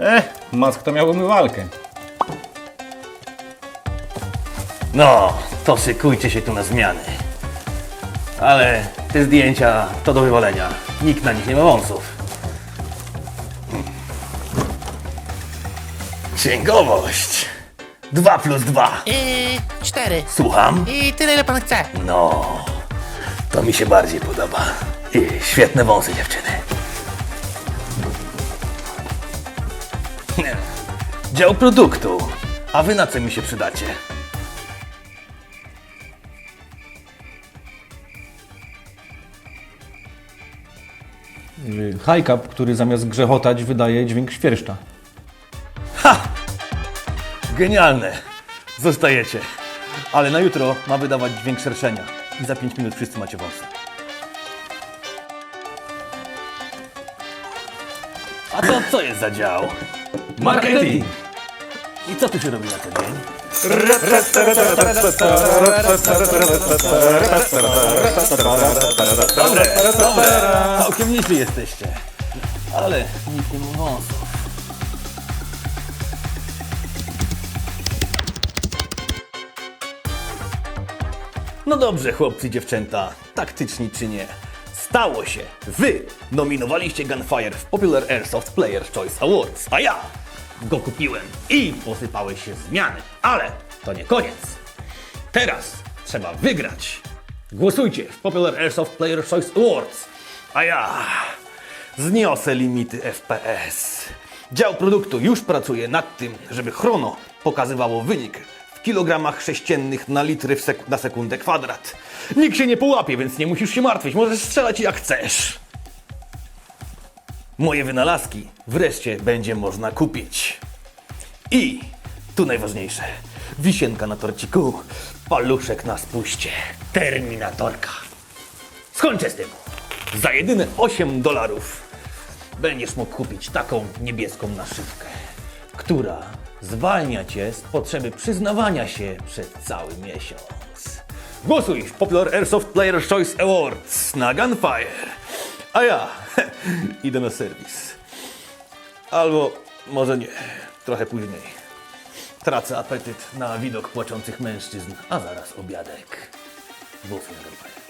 Eh, Mask to miał umywalkę. No, to szykujcie się tu na zmiany. Ale te zdjęcia to do wywalenia. Nikt na nich nie ma wąsów. Księgowość. Dwa plus dwa. I cztery. Słucham? I tyle, ile pan chce. No, to mi się bardziej podoba. I świetne wąsy, dziewczyny. Dział produktu. A wy na co mi się przydacie? Y, Hi-cap, który zamiast grzechotać wydaje dźwięk świerszcza. Genialne. Zostajecie. Ale na jutro ma wydawać dźwięk szerszenia. I za 5 minut wszyscy macie wąsy. A to co jest za dział? Marketing. I co tu się robi na co dzień? Dobre, dobre. Całkiem nieźli jesteście. Ale ma wąsów. No dobrze, chłopcy dziewczęta, taktyczni czy nie. Stało się. Wy nominowaliście Gunfire w Popular Airsoft Player's Choice Awards, a ja go kupiłem i posypały się zmiany. Ale to nie koniec. Teraz trzeba wygrać. Głosujcie w Popular Airsoft Player's Choice Awards, a ja zniosę limity FPS. Dział produktu już pracuje nad tym, żeby chrono pokazywało wynik w kilogramach sześciennych na litry sek- na sekundę kwadrat. Nikt się nie połapie, więc nie musisz się martwić, możesz strzelać jak chcesz. Moje wynalazki wreszcie będzie można kupić. I tu najważniejsze. Wisienka na torciku, paluszek na spuście, terminatorka. Skończę z tym. Za jedyne 8 dolarów będziesz mógł kupić taką niebieską naszywkę, która zwalnia cię z potrzeby przyznawania się przez cały miesiąc. Głosuj w Popular Airsoft Player's Choice Awards na Gunfire. A ja idę na serwis. Albo może nie, trochę później. Tracę apetyt na widok płaczących mężczyzn, a zaraz obiadek. Bufy na.